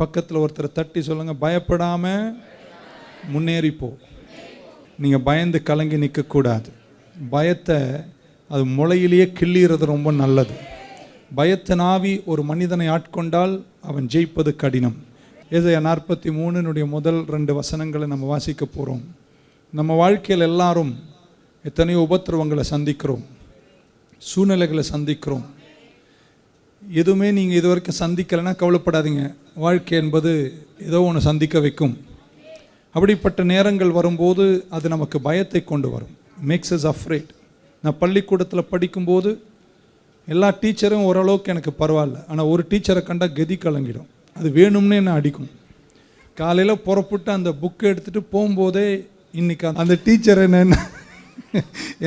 பக்கத்தில் ஒருத்தர் தட்டி சொல்லுங்கள் பயப்படாமல் முன்னேறிப்போ. நீங்கள் பயந்து கலங்கி நிற்கக்கூடாது பயத்தை அது முளையிலேயே கிள்ளிறது ரொம்ப நல்லது. பயத்தை ஆவி ஒரு மனிதனை ஆட்கொண்டால் அவன் ஜெயிப்பது கடினம். ஏதையா நாற்பத்தி மூணுனுடைய முதல் ரெண்டு வசனங்களை நம்ம வாசிக்க போகிறோம் நம்ம வாழ்க்கையில் எல்லாரும் எத்தனையோ உபத்திரவங்களை சந்திக்கிறோம். சூழ்நிலைகளை சந்திக்கிறோம். எதுவுமே நீங்கள் இது வரைக்கும் சந்திக்கலைன்னா கவலைப்படாதீங்க. வாழ்க்கை என்பது ஏதோ ஒன்று சந்திக்க வைக்கும். அப்படிப்பட்ட நேரங்கள் வரும்போது அது நமக்கு பயத்தை கொண்டு வரும். மேக்ஸ் இஸ் அஃப்ரேட் நான் பள்ளிக்கூடத்தில் படிக்கும்போது எல்லா டீச்சரும் ஓரளவுக்கு எனக்கு பரவாயில்ல. ஆனால் ஒரு டீச்சரை கண்டால் கதி கலங்கிடும். அது வேணும்னே என்ன அடிக்கும். காலையில் புறப்பட்டு அந்த புக்கை எடுத்துகிட்டு போகும்போதே இன்னைக்கு அந்த டீச்சர் என்ன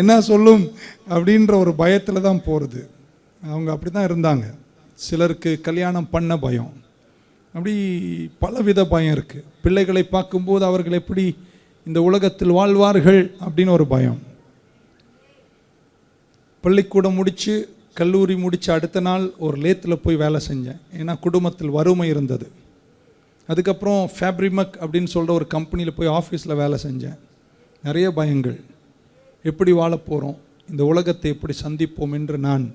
என்ன சொல்லும் அப்படின்ற ஒரு பயத்தில் தான் போகிறது அவங்க அப்படி தான் இருந்தாங்க. சிலருக்கு கல்யாணம் பண்ண பயம். அப்படி பலவித பயம் இருக்குது பிள்ளைகளை பார்க்கும்போது அவர்கள் எப்படி இந்த உலகத்தில் வாழ்வார்கள் அப்படின்னு ஒரு பயம். பள்ளிக்கூடம் முடித்து கல்லூரி முடித்து அடுத்த நாள் ஒரு லேத்தில் போய் வேலை செஞ்சேன். ஏன்னா குடும்பத்தில் வறுமை இருந்தது. அதுக்கப்புறம் ஃபேப்ரிமக் அப்படின்னு சொல்கிற ஒரு கம்பெனியில் போய் ஆஃபீஸில் வேலை செஞ்சேன். நிறைய பயங்கள். எப்படி வாழப்போகிறோம் இந்த உலகத்தை எப்படி சந்திப்போம் என்று நான்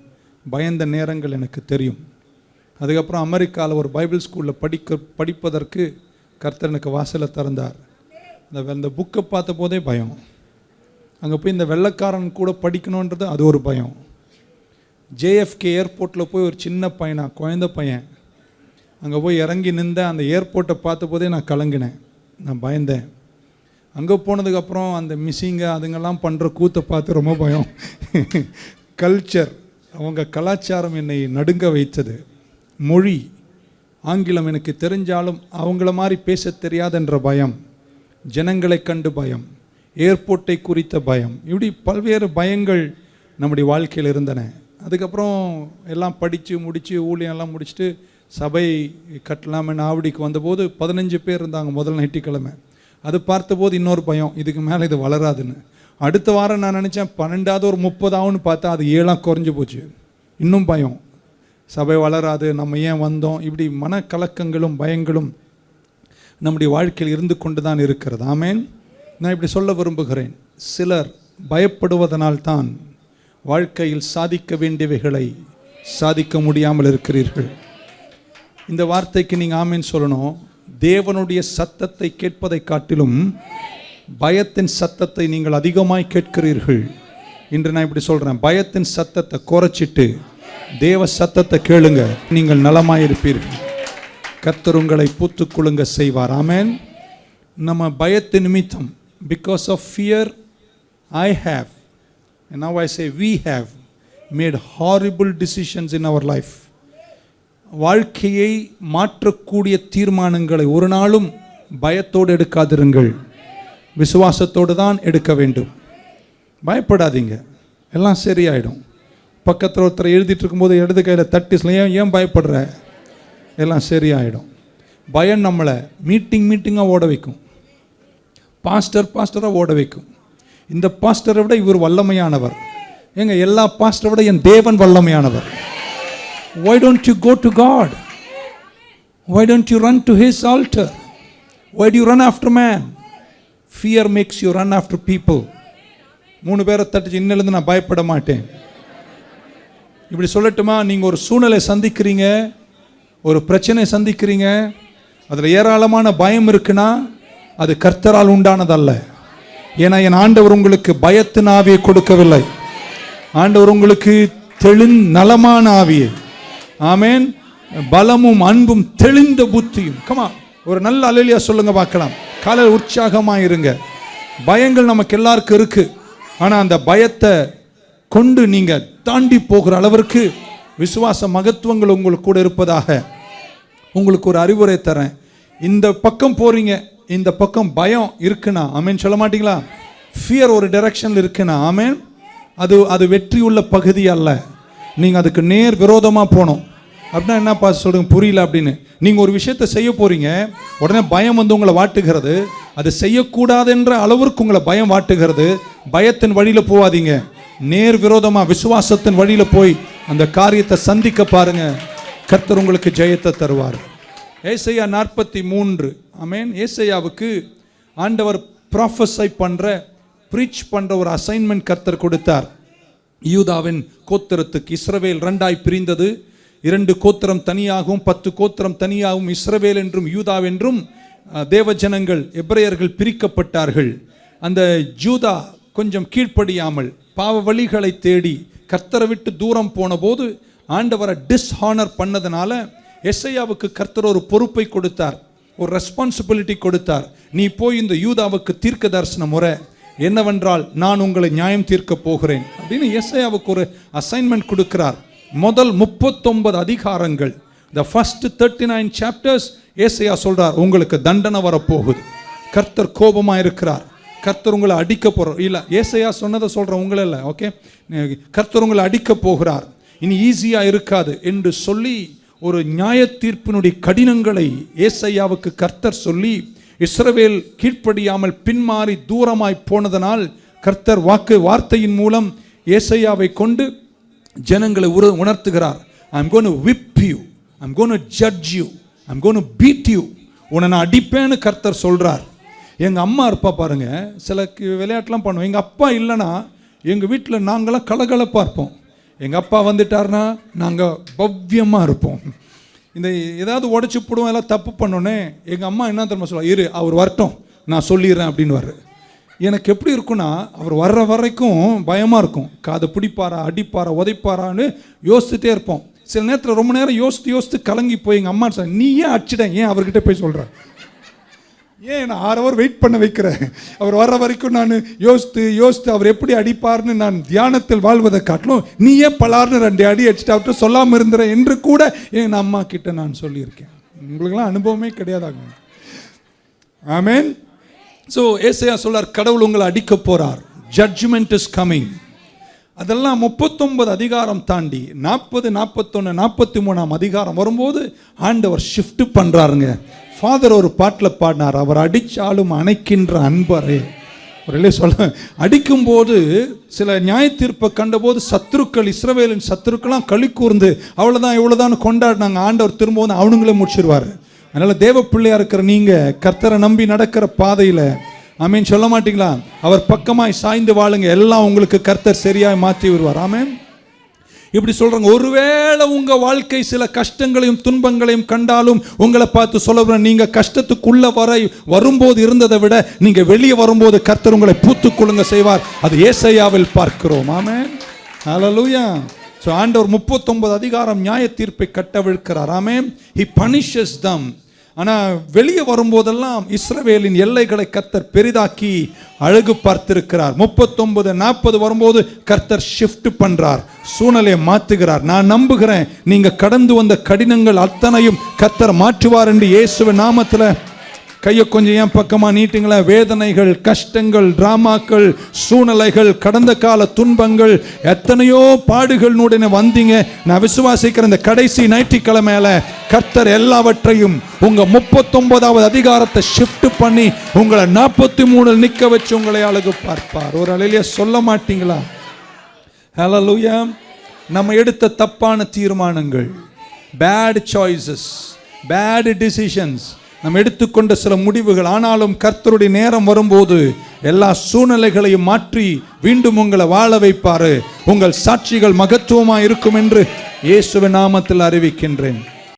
பயந்த நேரங்கள் எனக்கு தெரியும். அதுக்கப்புறம் அமெரிக்காவில் ஒரு பைபிள் ஸ்கூலில் படிக்க படிப்பதற்கு கர்த்தர் எனக்கு வாசலை திறந்தார். அந்த அந்த புக்கை பார்த்த போதே பயம். அங்கே போய் இந்த வெள்ளைக்காரன் கூட படிக்கணுன்றது அது ஒரு பயம். ஜேஎஃப்கே ஏர்போர்ட்டில் போய் ஒரு சின்ன பையனா குழந்த பையன். அங்கே போய் இறங்கி நின்ற அந்த ஏர்போர்ட்டை பார்த்த போதே நான் கலங்கினேன். நான் பயந்தேன். அங்கே போனதுக்கப்புறம் அந்த மிஸ்ஸிங்க அதுங்கெல்லாம் பண்ணுற கூத்தை பார்த்து ரொம்ப பயம். கல்ச்சர் அவங்க கலாச்சாரம் என்னை நடுங்க வைத்தது. மொழி. ஆங்கிலம் எனக்கு தெரிஞ்சாலும் அவங்கள மாதிரி பேச தெரியாதுன்ற பயம். ஜனங்களை கண்டு பயம். ஏர்போர்ட்டை குறித்த பயம். இப்படி பல்வேறு பயங்கள் நம்முடைய வாழ்க்கையில் இருந்தன. அதுக்கப்புறம் எல்லாம் படித்து முடித்து ஊழியம் எல்லாம் முடிச்சுட்டு சபை கட்டலாம்னு ஆவடிக்கு வந்தபோது பதினஞ்சு பேர் இருந்தாங்க முதல் ஞாயிற்றுக்கிழமை. அது பார்த்தபோது இன்னொரு பயம். இதுக்கு மேலே இது வளராதுன்னு. அடுத்த வாரம் நான் நினச்சேன் பன்னெண்டாவது ஒரு முப்பதாவுன்னு பார்த்தா அது ஏழாக குறைஞ்சு போச்சு. இன்னும் பயம். சபை வளராது நம்ம ஏன் வந்தோம்? இப்படி மனக்கலக்கங்களும் பயங்களும் நம்முடைய வாழ்க்கையில் இருந்து கொண்டு தான் இருக்கிறது. ஆமேன். நான் இப்படி சொல்ல விரும்புகிறேன். சிலர் பயப்படுவதனால் தான் வாழ்க்கையில் சாதிக்க வேண்டியவைகளை சாதிக்க முடியாமல் இருக்கிறீர்கள். இந்த வார்த்தைக்கு நீங்கள் ஆமேன் சொல்லணும். தேவனுடைய சத்தத்தை கேட்பதை காட்டிலும் பயத்தின் சத்தத்தை நீங்கள் அதிகமாய் கேட்கிறீர்கள். இன்று நான் இப்படி சொல்கிறேன் பயத்தின் சத்தத்தை குறைச்சிட்டு தேவ சத்தத்தை கேளுங்க. நீங்கள் நலமாயிருப்பீர்கள். கத்தர் உங்களை பூத்துக்குழுங்க செய்வார். ஆமேன் நம்ம பயத்து நிமித்தம் because of fear I have now I say we have made horrible decisions in our life வாழ்க்கையை மாற்றக்கூடிய தீர்மானங்களை ஒரு நாளும் பயத்தோடு எடுக்காதிருங்கள். விசுவாசத்தோடு தான் எடுக்க வேண்டும். பயப்படாதீங்க. எல்லாம் சரியாயிடும். பக்கத்தில் ஒருத்தர் எழுதிட்டு இருக்கும்போது இடது கையில் தட்டி ஏன் ஏன் பயப்படுற? எல்லாம் சரியாயிடும். பயம் நம்மளை மீட்டிங் மீட்டிங்காக ஓட வைக்கும். பாஸ்டர் பாஸ்டராக ஓட வைக்கும். இந்த பாஸ்டரை விட இவர் வல்லமையானவர். ஏங்க எல்லா பாஸ்டரை விட என் தேவன் வல்லமையானவர். Why don't you go to God why don't you run to his altar why do run after man fear makes you run after people மூணு பேரை தட்டுச்சு இன்னிலேருந்து நான் பயப்பட மாட்டேன். இப்படி சொல்லட்டுமா? நீங்கள் ஒரு சூழ்நிலை சந்திக்கிறீங்க ஒரு பிரச்சனை சந்திக்கிறீங்க அதில் ஏராளமான பயம் இருக்குன்னா அது கர்த்தரால் உண்டானதல்ல. ஏன்னா என் ஆண்டவர் உங்களுக்கு பயத்தின் ஆவியை கொடுக்கவில்லை. ஆண்டவர் உங்களுக்கு தெளிந் நலமான ஆவியை. ஆமேன். பலமும் அன்பும் தெளிந்த புத்தியும். கமா ஒரு நல்ல அலையிலியா சொல்லுங்க பார்க்கலாம். காலையில் உற்சாகமாக இருங்க பயங்கள் நமக்கு எல்லாருக்கும் இருக்கு. ஆனால் அந்த பயத்தை கொண்டு நீங்கள் தாண்டி போகிற அளவிற்கு விசுவாச மகத்துவங்கள் உங்களுக்கு கூட இருப்பதாக. உங்களுக்கு ஒரு அறிவுரை தரேன். இந்த பக்கம் போறீங்க இந்த பக்கம் பயம் இருக்குன்னா ஆமேன் சொல்ல மாட்டீங்களா? ஃபியர் ஒரு டைரக்ஷனில் இருக்குன்னா ஆமேன். அது அது வெற்றி உள்ள பகுதி அல்ல. நீங்கள் அதுக்கு நேர் விரோதமாக போகணும். அப்படின்னா என்னப்பா சொல்லுங்க புரியல அப்படின்னு. நீங்கள் ஒரு விஷயத்தை செய்ய போறீங்க உடனே பயம் வந்து உங்களை வாட்டுகிறது. அது செய்யக்கூடாதுன்ற அளவிற்கு உங்களை பயம் வாட்டுகிறது. பயத்தின் வழியில் போகாதீங்க நேர் விரோதமாக விசுவாசத்தின் வழியில் போய் அந்த காரியத்தை சந்திக்க பாருங்க. கர்த்தர் உங்களுக்கு ஜெயத்தை தருவார். ஏசையா நாற்பத்தி மூன்று. அமேன் ஏசையாவுக்கு ஆண்டவர் ப்ராஃபஸை பண்ணுற ப்ரீச் பண்ணுற ஒரு அசைன்மெண்ட் கர்த்தர் கொடுத்தார். யூதாவின் கோத்திரத்துக்கு இஸ்ரவேல் ரெண்டாய் பிரிந்தது. இரண்டு கோத்திரம் தனியாகவும் பத்து கோத்திரம் தனியாகவும் இஸ்ரவேல் என்றும் யூதா என்றும் அஹ், தேவ ஜனங்கள் பிரிக்கப்பட்டார்கள். அந்த ஜூதா கொஞ்சம் கீழ்ப்படியாமல் பாவ வழிகளை தேடி கர்த்தரை விட்டு தூரம் போன போது ஆண்டவரை டிஸ்ஹானர் பண்ணதுனால எஸ்ஐயாவுக்கு கர்த்தர் ஒரு பொறுப்பை கொடுத்தார் ஒரு ரெஸ்பான்சிபிலிட்டி கொடுத்தார். நீ போய் இந்த யூதாவுக்கு தீர்க்க தரிசன முறை. என்னவென்றால் நான் உங்களை நியாயம் தீர்க்க போகிறேன் அப்படின்னு எஸ்ஐயாவுக்கு ஒரு அசைன்மெண்ட் கொடுக்கிறார். முதல் முப்பத்தொன்பது அதிகாரங்கள் the first thirty nine chapters Isaiah சொல்றார் உங்களுக்கு தண்டனை வரப்போகுது. கர்த்தர் கோபமாக இருக்கிறார் கர்த்தர் உங்களை அடிக்க போகிறோம் இல்லை ஏசையா சொன்னதை சொல்கிறோம் உங்களை இல்லை ஓகே கர்த்தர் உங்களை அடிக்க போகிறார். இனி ஈஸியாக இருக்காது என்று சொல்லி ஒரு நியாய தீர்ப்பினுடைய கடினங்களை ஏசையாவுக்கு கர்த்தர் சொல்லி இஸ்ரவேல் கீழ்ப்படியாமல் பின்மாறி தூரமாய் போனதனால் கர்த்தர் வாக்கு வார்த்தையின் மூலம் ஏசையாவை கொண்டு ஜனங்களை உரு உணர்த்துகிறார். I'm gonna whip you I'm gonna judge you I'm gonna beat you உன்னை நான் அடிப்பேன்னு கர்த்தர் சொல்கிறார் எங்கள் அம்மா இருப்பா பாருங்கள் சில விளையாட்டுலாம் பண்ணுவோம். எங்கள் அப்பா இல்லைன்னா எங்கள் வீட்டில் நாங்களாம் கலகலப்பாக இருப்போம். எங்கள் அப்பா வந்துட்டாருன்னா நாங்கள் பவ்யமாக இருப்போம். இந்த ஏதாவது உடச்சி போடுவோம் எல்லாம் தப்பு பண்ணோன்னே எங்கள் அம்மா என்ன தெரியுமா சொல்லுவா? இரு அவர் வரட்டும் நான் சொல்லிடுறேன் அப்படின்னு எனக்கு எப்படி இருக்குன்னா அவர் வர்ற வரைக்கும் பயமாக இருக்கும். காதை பிடிப்பாரா அடிப்பாரா உதைப்பாரான்னு யோசிச்சுட்டே இருப்போம். சில நேரத்தில் ரொம்ப நேரம் யோசித்து யோசித்து கலங்கி போய் எங்கள் அம்மா சொன்ன நீ ஏன் ஏன் அவர்கிட்ட போய் சொல்கிறேன் ஏன் நான் ஆறு அவர் வெயிட் பண்ண வைக்கிறேன் அவர் வர்ற வரைக்கும் நான் யோசித்து யோசித்து அவர் எப்படி அடிப்பார்னு நான் தியானத்தில் வாழ்வதை காட்டிலும் நீ ஏன் பலார்னு ரெண்டு அடி அடிச்சுட்டு அவர்கிட்ட சொல்லாமல் இருந்துற என்று கூட என் அம்மா கிட்ட நான் சொல்லியிருக்கேன். உங்களுக்கெல்லாம் அனுபவமே கிடையாதாங்க. ஆமேன் ஸோ ஏசையா சொல்லார் கடவுள் உங்களை அடிக்க போறார். ஜட்ஜ்மெண்ட் இஸ் கமிங் அதெல்லாம் முப்பத்தொன்பது அதிகாரம் தாண்டி நாற்பது நாற்பத்தொன்று நாற்பத்தி மூணாம் அதிகாரம் வரும்போது ஆண்டவர் ஷிஃப்ட் பண்ணுறாருங்க ஃபாதர் ஒரு பாட்டில் பாடினார் அவர் அடித்தாலும் அணைக்கின்ற அன்பரே. ஒரு சொல்ல அடிக்கும்போது சில நியாய தீர்ப்பை கண்டபோது சத்துருக்கள் இஸ்ரவேலின் சத்துருக்கெல்லாம் களி கூர்ந்து அவ்வளோதான் இவ்வளோதான் கொண்டாடினாங்க ஆண்டவர் திரும்பவும் வந்து அவனுங்களே முடிச்சிருவார். அதனால் தேவ பிள்ளையாக இருக்கிற நீங்கள் கர்த்தரை நம்பி நடக்கிற பாதையில் ஆமீன் சொல்ல மாட்டீங்களா? அவர் பக்கமாய் சாய்ந்து வாழுங்க எல்லாம் உங்களுக்கு கர்த்தர் சரியாக மாற்றி விடுவார். ஆமேன். இப்படி சொல்றாங்க ஒருவேளை உங்க வாழ்க்கை சில கஷ்டங்களையும் துன்பங்களையும் கண்டாலும் உங்களை பார்த்து சொல்ல நீங்க கஷ்டத்துக்குள்ள வரை வரும்போது இருந்ததை விட நீங்க வெளியே வரும்போது கர்த்தர் உங்களை பூத்துக்கொள்ளுங்க செய்வார். அது ஏசையாவில் பார்க்கிறோம். ஆமே ஹalleluya. ஸோ ஆண்டவர் முப்பத்தொன்பது அதிகாரம் நியாய தீர்ப்பை கட்டவிழ்க்கிறார். ஆமே ஹி பனிஷஸ் தம் ஆனால் வெளியே வரும்போதெல்லாம் இஸ்ரவேலின் எல்லைகளை கர்த்தர் பெரிதாக்கி அழகு பார்த்திருக்கிறார். முப்பத்தொன்பது நாற்பது வரும்போது கர்த்தர் ஷிஃப்ட் பண்ணுறார் சூழ்நிலையை மாற்றுகிறார். நான் நம்புகிறேன் நீங்கள் கடந்து வந்த கடினங்கள் அத்தனையும் கர்த்தர் மாற்றுவார் என்று இயேசுவின் நாமத்தில் கையை கொஞ்சம் ஏன் பக்கமாக நீட்டுங்களேன் வேதனைகள் கஷ்டங்கள் டிராமாக்கள் சூழ்நிலைகள் கடந்த கால துன்பங்கள் எத்தனையோ பாடுகள் வந்தீங்க. நான் விசுவாசிக்கிற இந்த கடைசி ஞாயிற்றுக்கிழமையில கர்த்தர் எல்லாவற்றையும் உங்கள் முப்பத்தொன்பதாவது அதிகாரத்தை ஷிஃப்ட் பண்ணி உங்களை நாற்பத்தி மூணு நிற்க வச்சு உங்களை அழகு பார்ப்பார். ஒரு அலையிலேயே சொல்ல மாட்டீங்களா? ஹalleluya நம்ம எடுத்த தப்பான தீர்மானங்கள் பேட் சாய்ஸஸ் பேட் டிசிஷன்ஸ் நம்ம எடுத்துக்கொண்ட சில முடிவுகள். ஆனாலும் கர்த்தருடைய நேரம் வரும்போது எல்லா சூழ்நிலைகளையும் மாற்றி மீண்டும் உங்களை வாழ வைப்பாரு. உங்கள் சாட்சிகள் மகத்துவமா இருக்கும் என்று இயேசுவின் நாமத்தில் அறிவிக்கின்றேன்.